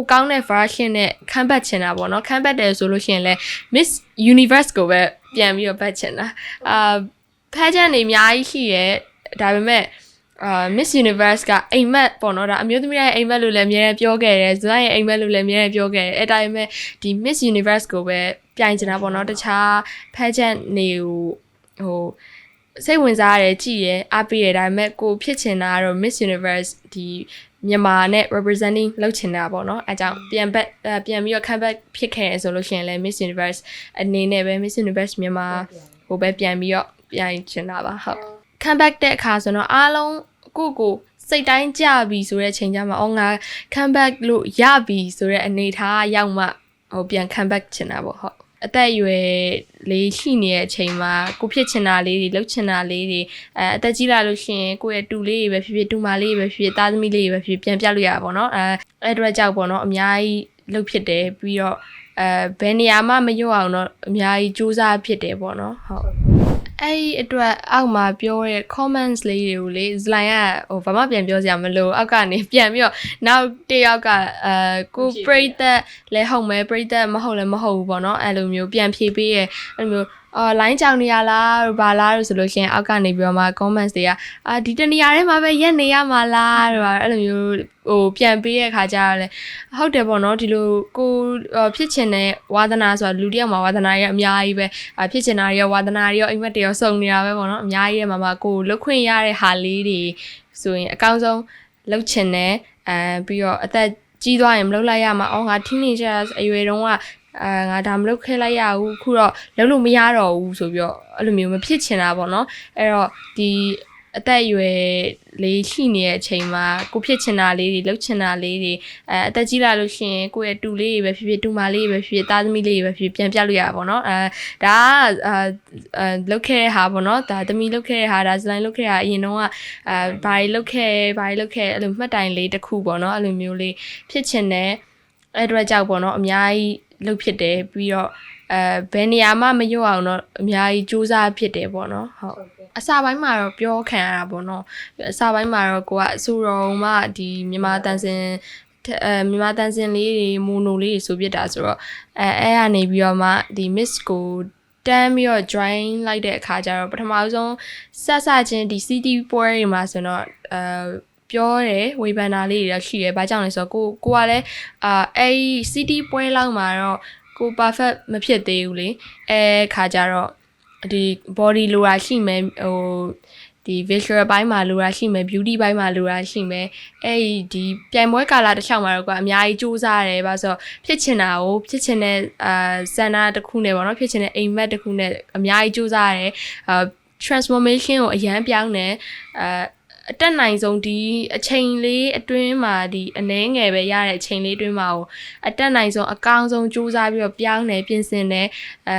ပိုကောင်းတဲ့ version နဲ့ခန်းပတ်ချင်တာပေါ့နော်ခန်းပတ်တယ်ဆိုလို့ရှိရင်လဲ Miss Universe ကိုပဲပြန်ပြီးတော့ပတ်ချင်တာအာဖက်ချန်နေအများကြီးရှိရဲဒါပေမဲ့အာ Miss Universe ကအိမ်မက်ပေါ့နော်ဒါအမျိုးသမီးရဲ့အိမ်မက်လို့လည်းအများကြီးပြောခဲ့တယ်ဇွမ်းရဲ့အိမ်မက်လို့လည်းအများကြီးပြောခဲ့တယ်အဲ့ဒါပေမဲ့ဒီ Miss Universe ကိုပဲပြိုင်ချင်တာပေါ့နော်တခြားဖက်ချန်နေကိုဟိုစိတ်ဝင်စားရတယ်ကြည်ရအားပေးရဒါပေမဲ့ကိုဖြစ်ချင်တာကတော့ Miss Universe ဒီ မြန်မာနဲ့ representing လုပ်ချင်တာပေါ့နော်အဲကြောင့်ပြန်ဘက်အဲပြန်ပြီးတော့ comeback ဖြစ်ခဲ့ရဆိုလို့ရှိရင်လည်း Miss Universe အနေနဲ့ပဲ Miss Universe မြန်မာဟိုပဲပြန်ပြီးတော့ပြန်ချင်တာပါဟုတ် comeback တဲ့အခါဆိုတော့အားလုံးကိုယ့်ကိုစိတ်တိုင်းကြပြီဆိုတဲ့အချိန်ကျမှအော်ငါ comeback လို့ရပြီဆိုတဲ့အနေအထားရောက်မှဟိုပြန် comeback ချင်တာပေါ့ဟုတ် အသက်အရွယ်လေးရှိနေတဲ့အချိန်မှာကိုဖြစ်ချင်တာလေးတွေလှုပ်ချင်တာလေးတွေအဲအသက်ကြီးလာလို့ရှိရင်ကိုယ့်ရဲ့တူလေးတွေပဲဖြစ်ဖြစ်တူမလေးတွေပဲဖြစ်ဖြစ်သားသမီးလေးတွေပဲဖြစ်ဖြစ်ပြန်ပြလို့ရတာပေါ့နော်အဲအဲ့တော့ကြောက်ပေါ့နော်အများကြီးလှုပ်ဖြစ်တယ်ပြီးတော့အဲဘယ်နေရာမှမညွတ်အောင်တော့အများကြီးစူးစမ်းဖြစ်တယ်ပေါ့နော်ဟုတ် အဲ့ဒီအတွက်အောက်မှာပြောတဲ့ comments လေးတွေကိုလေ slide ကဟိုဘာမှပြန်ပြောစရာမလိုအောက်ကနေပြန်ပြီးတော့နောက်တစ်ယောက်ကအဲကိုပရိသတ်လဲဟုတ်မယ်ပရိသတ်မဟုတ်လည်းမဟုတ်ဘူးပေါ့နော်အဲ့လိုမျိုးပြန်ဖြေပေးရဲအဲ့လိုမျိုး အော် line ကြောင်နေရလားတို့ဘာလားတို့ဆိုလို့ရှိရင်အောက်ကနေပြီးတော့မှ comments တွေကအာဒီတနေရာထဲမှာပဲရက်နေရမှာလားတို့ပါအဲ့လိုမျိုးဟိုပြန်ပေးရတဲ့ခါကျတော့လေဟုတ်တယ်ပေါ့နော်ဒီလိုကိုဖြစ်ချင်တဲ့ဝါသနာဆိုတာလူတယောက်မှာဝါသနာရဲ့အများကြီးပဲအဖြစ်ချင်တာတွေရောဝါသနာတွေရောအိမ်မက်တွေရောစုံနေတာပဲပေါ့နော်အများကြီးရဲ့မှာမှာကိုလုတ်ခွင့်ရတဲ့ဟာလေးတွေဆိုရင်အကောင်းဆုံးလုတ်ချင်တယ်အဲပြီးတော့အသက်ကြီးသွားရင်မလုပ်လိုက်ရမှာအော်ငါ teenager အရွယ်တုန်းက အာငါဒါမလုပ်ခဲလိုက်ရဘူးအခုတော့လုပ်လို့မရတော့ဘူးဆိုပြီးတော့အဲ့လိုမျိုးမဖြစ်ချင်တာပေါ့နော်အဲ့တော့ဒီအသက်အရွယ်လေးရှိနေတဲ့အချိန်မှာကိုဖြစ်ချင်တာလေးတွေလုပ်ချင်တာလေးတွေအဲအသက်ကြီးလာလို့ရှိရင်ကိုယ့်ရဲ့တူလေးတွေပဲဖြစ်ဖြစ်တူမလေးတွေပဲဖြစ်ဖြစ်သားသမီးလေးတွေပဲဖြစ်ဖြစ်ပြန်ပြလို့ရတာပေါ့နော်အဲဒါကအဲလုပ်ခဲ့တဲ့ဟာပေါ့နော်ဒါသမီးလုပ်ခဲ့တဲ့ဟာဒါဇလိုင်းလုပ်ခဲ့တာအရင်တော့ကအဲဘာတွေလုပ်ခဲ့ဘာတွေလုပ်ခဲ့အဲ့လိုမှတ်တိုင်လေးတစ်ခုပေါ့နော်အဲ့လိုမျိုးလေးဖြစ်ချင်တဲ့အဲ့အတွက်ကြောင့်ပေါ့နော်အများကြီး လုပ်ဖြစ်တယ်ပြီးတော့အဲဘယ်နေရာမှမရွတ်အောင်တော့အများကြီးစူးစမ်းဖြစ်တယ်ပေါ့နော်ဟုတ်အစာပိုင်းမှာတော့ပြောခံရတာပေါ့နော်အစာပိုင်းမှာတော့ကိုကအဆူတော်မှဒီမြန်မာတန်စင်အဲမြန်မာတန်စင်လေးတွေမိုနိုလေးတွေဆိုပြစ်တာဆိုတော့အဲအဲ့ကနေပြီးတော့မှဒီ miss ကိုတန်းပြီးတော့ join လိုက်တဲ့အခါကျတော့ပထမဆုံးဆက်ဆချင်းဒီ CD ပွဲတွေမှာဆိုတော့အဲ ပြောတယ်ဝေဖန်တာလေးတွေရှိတယ်။ဘာကြောင့်လဲဆိုတော့ကိုကိုကလည်းအာအဲ့ CD ပွဲလောက်မှာတော့ကို perfect မဖြစ်သေးဘူးလေ။အဲခါကြတော့ဒီ body လိုတာရှိမယ်ဟိုဒီ visual ဘိုင်းမှာလိုတာရှိမယ် beauty ဘိုင်းမှာလိုတာရှိမယ်အဲ့ဒီပြိုင်ပွဲကာလာတစ်ချောင်းမှာတော့ကအများကြီးစူးစမ်းရတယ်ဘာလို့ဆိုဖြစ်ချင်တာကိုဖြစ်ချင်တဲ့အာစန္ဒတစ်ခုနဲ့ပေါ့နော်ဖြစ်ချင်တဲ့အိမ်မက်တစ်ခုနဲ့အများကြီးစူးစမ်းရတယ်အာ transformation ကိုအရန်ပြောင်းတယ်အာ အတက်နိုင်ဆုံးဒီအချိန်လေးအတွင်းမှာဒီအနှဲငယ်ပဲရတဲ့အချိန်လေးအတွင်းမှာကိုအတက်နိုင်ဆုံးအကောင်းဆုံးစူးစမ်းပြီးတော့ပြောင်းတယ်ပြင်ဆင်တယ်အဲ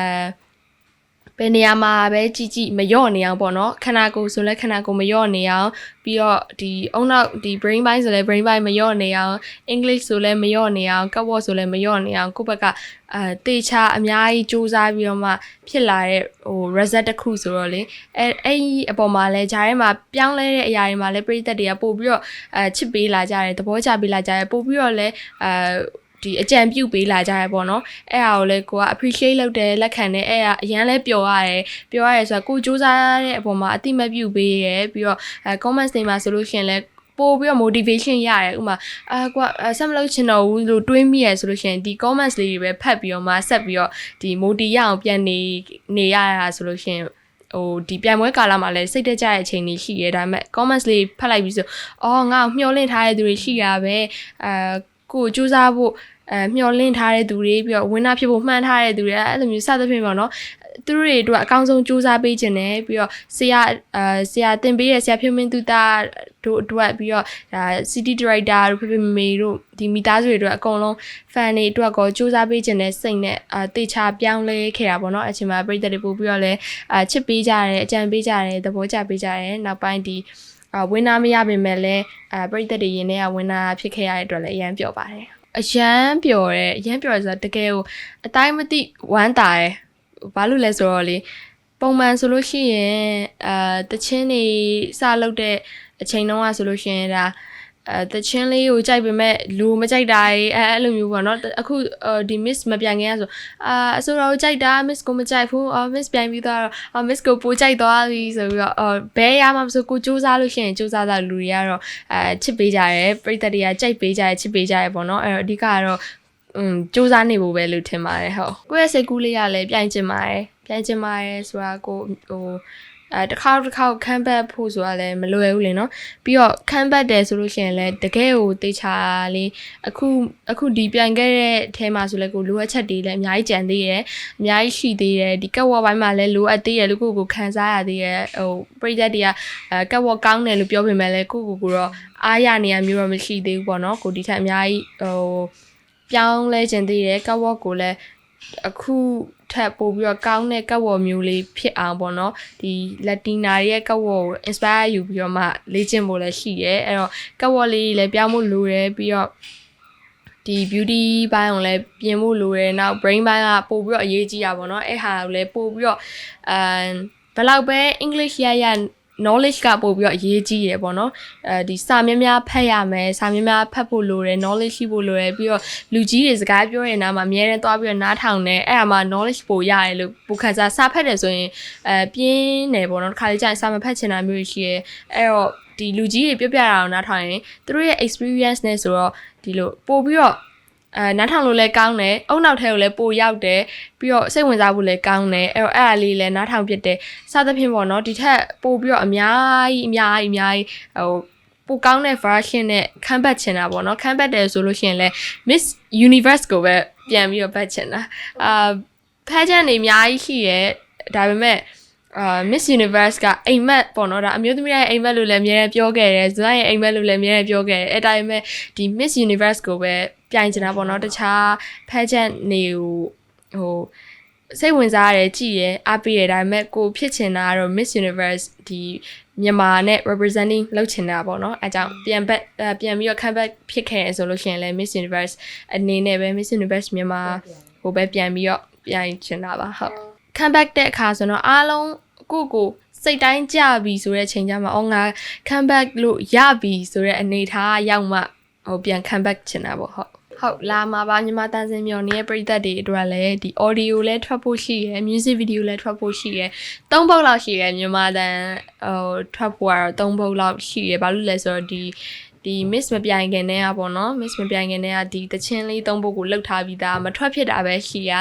ဘယ်နေရာမှာပဲကြည်ကြည်မလျော့နေအောင်ပေါ့နော်ခန္ဓာကိုယ်ဆိုလဲခန္ဓာကိုယ်မလျော့နေအောင်ပြီးတော့ဒီအုံနောက်ဒီ brain ဘိုင်းဆိုလဲ brain ဘိုင်းမလျော့နေအောင် english ဆိုလဲမလျော့နေအောင်ကပ်ဝတ်ဆိုလဲမလျော့နေအောင်ကိုယ့်ဘက်ကအဲတေချာအများကြီးစူးစမ်းပြီးတော့မှဖြစ်လာတဲ့ဟို result တစ်ခုဆိုတော့လေအဲအဲ့ဒီအပေါ်မှာလဲဂျားထဲမှာပြောင်းလဲတဲ့အရာတွေမှာလဲပြည်သက်တွေကပို့ပြီးတော့အဲချစ်ပေးလာကြတယ်သဘောကျပေးလာကြတယ်ပို့ပြီးတော့လဲအဲ ဒီအကြံပြုပေးလာကြရပေါ့နော်အဲ့ဟာကိုလည်းကိုက appreciate လုပ်တယ်လက်ခံတယ်အဲ့ဟာအရန်လဲပျော်ရတယ်ပျော်ရတယ်ဆိုတော့ကိုစူးစမ်းတဲ့အပေါ်မှာအတိမပြုပေးရပြီးတော့အဲ comments တွေမှာဆိုလို့ရှိရင်လည်းပို့ပြီးတော့ motivation ရတယ်ဥမာအာကွာဆက်မလုပ်ချင်တော့ဘူးလို့တွေးမိရဆိုလို့ရှိရင်ဒီ comments လေးတွေပဲဖတ်ပြီးတော့မှဆက်ပြီးတော့ဒီ motivate ရအောင်ပြန်နေနေရတာဆိုလို့ရှိရင်ဟိုဒီပြိုင်ပွဲကာလမှာလည်းစိတ်တကြတဲ့အချိန်တွေရှိရဲဒါပေမဲ့ comments လေးဖတ်လိုက်ပြီးဆိုအော်ငါ့ကိုမျှော်လင့်ထားတဲ့သူတွေရှိရပဲအာ ကိုစူးစမ်းဖို့အဲမျောလင့်ထားတဲ့သူတွေပြီးတော့ဝင်းနာဖြစ်ဖို့မှန်းထားတဲ့သူတွေအဲ့လိုမျိုးစသဖြင့်ပေါ့နော်သူတို့တွေအတွက်အကောင်းဆုံးစူးစမ်းပေးခြင်းနဲ့ပြီးတော့ဆရာအဲဆရာတင်ပေးတဲ့ဆရာဖြိုးမင်းသူသားတို့အတွက်ပြီးတော့ဒါ city director တို့ဖေဖေမေမေတို့ဒီမိသားစုတွေအတွက်အကုန်လုံး fan တွေအတွက်ကောစူးစမ်းပေးခြင်းနဲ့စိတ်နဲ့အာတေချာပြောင်းလဲခဲ့တာပေါ့နော်အချိန်မှာပြည်သက်တွေပို့ပြီးတော့လဲအာချစ်ပေးကြတယ်အကြံပေးကြတယ်သဘောကျပေးကြတယ်နောက်ပိုင်းဒီ အဝင်းနာမရပေမဲ့လည်းအပြည်သက်တွေရင်ထဲကဝင်းနာဖြစ်ခဲ့ရတဲ့အတွက်လည်းအရန်ပျော်ပါတယ်အရန်ပျော်တယ်အရန်ပျော်တယ်ဆိုတော့တကယ်ကိုအတိုင်းမသိဝမ်းတာတယ်ဘာလို့လဲဆိုတော့လေပုံမှန်ဆိုလို့ရှိရင်အာတချင်းနေစလုပ်တဲ့အချိန်တုန်းကဆိုလို့ရှိရင်ဒါ အဲတချင်းလေးကိုကြိုက်ပေမဲ့လူမကြိုက်တာတွေအဲအဲ့လိုမျိုးပေါ့နော်အခုဒီ miss မပြိုင်ခင်ကဆိုအာအစိုးရကိုကြိုက်တာ miss ကိုမကြိုက်ဘူးအော် miss ပြိုင်ပြီးသွားတော့အော် miss ကိုပိုကြိုက်သွားပြီဆိုပြီးတော့အော်ဘဲရမှာမဆိုကိုစူးစမ်းလို့ရှိရင်စူးစမ်းတာလူတွေကတော့အဲချစ်ပေးကြတယ်ပြိတ္တတွေကကြိုက်ပေးကြတယ်ချစ်ပေးကြတယ်ပေါ့နော်အဲ့တော့အဓိကကတော့อืมစူးစမ်းနေဖို့ပဲလို့ထင်ပါတယ်ဟုတ်ကိုယ့်ရဲ့စိတ်ကူးလေးကလည်းပြိုင်ချင်ပါတယ်ပြိုင်ချင်ပါတယ်ဆိုတာကိုဟို အဲတစ်ခါတစ်ခါခန်းဘက်ဖို့ဆိုတာလည်းမလွယ်ဘူးလေနော်ပြီးတော့ခန်းဘက်တယ်ဆိုလို့ရှိရင်လည်းတကယ်ကိုတေချာလေးအခုအခုဒီပြိုင်ခဲ့တဲ့အထဲမှာဆိုလည်းကိုလိုအပ်ချက်တွေလည်းအများကြီးကြံသေးတယ်အများကြီးရှိသေးတယ်ဒီကက်ဝေါ်ပိုင်းမှာလည်းလိုအပ်သေးတယ်လို့ကိုကိုခံစားရသေးတယ်ဟိုပရိသတ်တွေကအဲကက်ဝေါ်ကောင်းတယ်လို့ပြောပေမဲ့လည်းကိုကိုကိုတော့အားရနေရမျိုးတော့မရှိသေးဘူးပေါ့နော်ကိုဒီထက်အများကြီးဟိုပြောင်းလဲခြင်းသေးတယ်ကက်ဝေါ်ကိုလည်းအခု ထပ်ပို့ပြီးတော့ကောင်းတဲ့ကက်ဝေါ်မျိုးလေးဖြစ်အောင်ပေါ့နော်ဒီလက်တီနာရဲ့ကက်ဝေါ်ကို inspire ယူပြီးတော့မှလေ့ကျင့်ဖို့လည်းရှိရဲအဲ့တော့ကက်ဝေါ်လေးလည်းပြောင်းဖို့လိုတယ်ပြီးတော့ဒီ beauty ဘိုင်းကိုလည်းပြင်ဖို့လိုတယ်နောက် brain ဘိုင်းကပို့ပြီးတော့အရေးကြီးတာပေါ့နော်အဲ့ဟာကိုလည်းပို့ပြီးတော့အမ်ဘယ်လောက်ပဲ English ရရ knowledge ကပို့ပြီးတော့အရေးကြီးရယ်ပေါ့နော်အဲဒီစာများများဖတ်ရမယ်စာများများဖတ်ဖို့လိုတယ် knowledge ရှိဖို့လိုတယ်ပြီးတော့လူကြီးတွေစကားပြောရင်နားမှာအများနဲ့သွားပြီးတော့နားထောင်နေအဲ့အမှာ knowledge ပို့ရတယ်လို့ပိုခန်းစားစာဖတ်တယ်ဆိုရင်အဲပြင်းတယ်ပေါ့နော်တစ်ခါလေကြာရင်စာမဖတ်ချင်တာမျိုးရှိရယ်အဲ့တော့ဒီလူကြီးတွေပြောပြတာအောင်နားထောင်ရင်သူတို့ရဲ့ experience နဲ့ဆိုတော့ဒီလိုပို့ပြီးတော့ အဲနားထောင်လို့လည်းကောင်းတယ်အုံနောက်ထဲကိုလည်းပိုရောက်တယ်ပြီးတော့စိတ်ဝင်စားဖို့လည်းကောင်းတယ်အဲ့တော့အဲ့အလေးလည်းနားထောင်ဖြစ်တယ်စသဖြင့်ပေါ့နော်ဒီထက်ပိုပြီးတော့အများကြီးအများကြီးအများကြီးဟိုပိုကောင်းတဲ့ version နဲ့ခန်းပတ်ချင်တာပေါ့နော်ခန်းပတ်တယ်ဆိုလို့ရှိရင်လည်း Miss Universe ကိုပဲပြန်ပြီးတော့ပတ်ချင်တာအာဖဲချန်နေအများကြီးရှိရဲဒါပေမဲ့အာ Miss Universe ကအိမ်မက်ပေါ့နော်ဒါအမျိုးသမီးရဲ့အိမ်မက်လို့လည်းအများကြီးပြောခဲ့တယ်ဇွမ်းရဲ့အိမ်မက်လို့လည်းအများကြီးပြောခဲ့တယ်အဲ့တိုင်းပဲဒီ Miss Universe ကိုပဲ ပြိုင်ချင်တာပေါ့နော်တခြားဖဲချက်နေဟိုဟိုစိတ်ဝင်စားရတယ်ကြည်ရအားပေးရဒါပေမဲ့ကိုဖြစ်ချင်တာကတော့ Miss Universe ဒီမြန်မာနဲ့ representing လုပ်ချင်တာပေါ့နော်အဲကြောင့်ပြန်ဘက်ပြန်ပြီးတော့ comeback ဖြစ်ခဲ့ရဆိုလို့ရှိရင်လည်း Miss Universe အနေနဲ့ပဲ Miss Universe မြန်မာဟိုပဲပြန်ပြီးတော့ပြန်ချင်တာပါဟုတ် comeback တဲ့အခါဆိုတော့အားလုံးကိုကိုစိတ်တိုင်းကြပြီဆိုတဲ့ချိန်ကျမှအော်ငါ comeback လို့ရပြီဆိုတဲ့အနေထားရောက်မှဟိုပြန် comeback ချင်တာပေါ့ဟုတ် ဟုတ်လာမှာပါညီမတန်းစင်မြော်နေတဲ့ပရိသတ်တွေအတွက်လည်းဒီ audio လည်းထွက်ဖို့ရှိရယ် music video လည်းထွက်ဖို့ရှိရယ်သုံးပုတ်လောက်ရှိရယ်ညီမတန်းဟိုထွက်ဖို့ကတော့သုံးပုတ်လောက်ရှိရယ်ဘာလို့လဲဆိုတော့ဒီ ဒီ miss မပြိုင်ခင်တည်းကပေါ့နော် miss မပြိုင်ခင်တည်းကဒီတချင်းလေးသုံးပုတ်ကိုလှုပ်ထားပြီးသားမထွက်ဖြစ်တာပဲရှိရ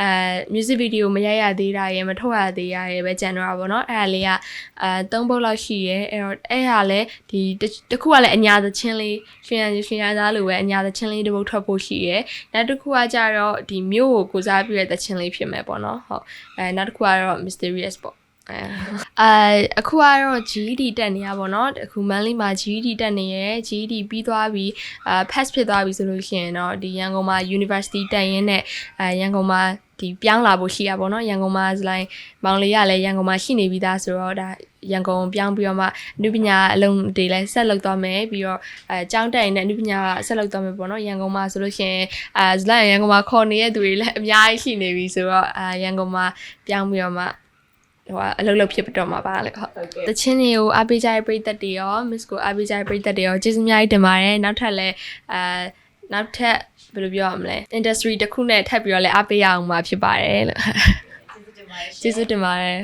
အဲ music video မရိုက်ရသေးတာရယ်မထုတ်ရသေးရရယ်ပဲကြံတော့တာပေါ့နော်အဲ့ဒါလေးကအဲသုံးပုတ်လောက်ရှိရယ်အဲ့တော့အဲ့ဟာလည်းဒီတခုကလည်းအညာသချင်းလေးရှင်ရရှင်ရသားလိုပဲအညာသချင်းလေးတစ်ပုတ်ထွက်ဖို့ရှိရယ်နောက်တစ်ခုကကြတော့ဒီမြို့ကိုကိုစားပြုတဲ့သချင်းလေးဖြစ်မယ်ပေါ့နော်ဟုတ်အဲနောက်တစ်ခုကတော့ mysterious ပေါ့ အဲအခုကတော့ GED တက်နေရပါတော့အခု monthly မှာ GED တက်နေရယ် GED ပြီးသွားပြီအာ pass ဖြစ်သွားပြီဆိုလို့ရှိရင်တော့ဒီရန်ကုန်မှာ university တက်ရင်းနဲ့အဲရန်ကုန်မှာဒီပြောင်းလာဖို့ရှိရပါတော့ရန်ကုန်မှာဆိုလိုက်မောင်လေးကလည်းရန်ကုန်မှာရှိနေပြီးသားဆိုတော့ဒါရန်ကုန်ပြောင်းပြီးတော့မှအနုပညာအလုံးတွေလည်းဆက်လုပ်သွားမယ်ပြီးတော့အဲကျောင်းတက်ရင်လည်းအနုပညာဆက်လုပ်သွားမယ်ပေါ့နော်ရန်ကုန်မှာဆိုလို့ရှိရင်အဲဇလိုက်ရန်ကုန်မှာခေါ်နေတဲ့သူတွေလည်းအများကြီးရှိနေပြီဆိုတော့အဲရန်ကုန်မှာပြောင်းပြီးတော့မှ ဟိုအလုပ်လုပ်ဖြစ်တော့မှာပါလေဟုတ်တချင်းတွေကိုအားပေးကြတဲ့ပရိသတ်တွေရော miss ကိုအားပေးကြတဲ့ပရိသတ်တွေရောကျေးဇူးအများကြီးတင်ပါတယ်နောက်ထပ်လည်းအဲနောက်ထပ်ဘယ်လိုပြောရမလဲ industry တစ်ခုနဲ့ထပ်ပြီးတော့လည်းအားပေးရအောင်မှာဖြစ်ပါတယ်လို့ကျေးဇူးတင်ပါတယ်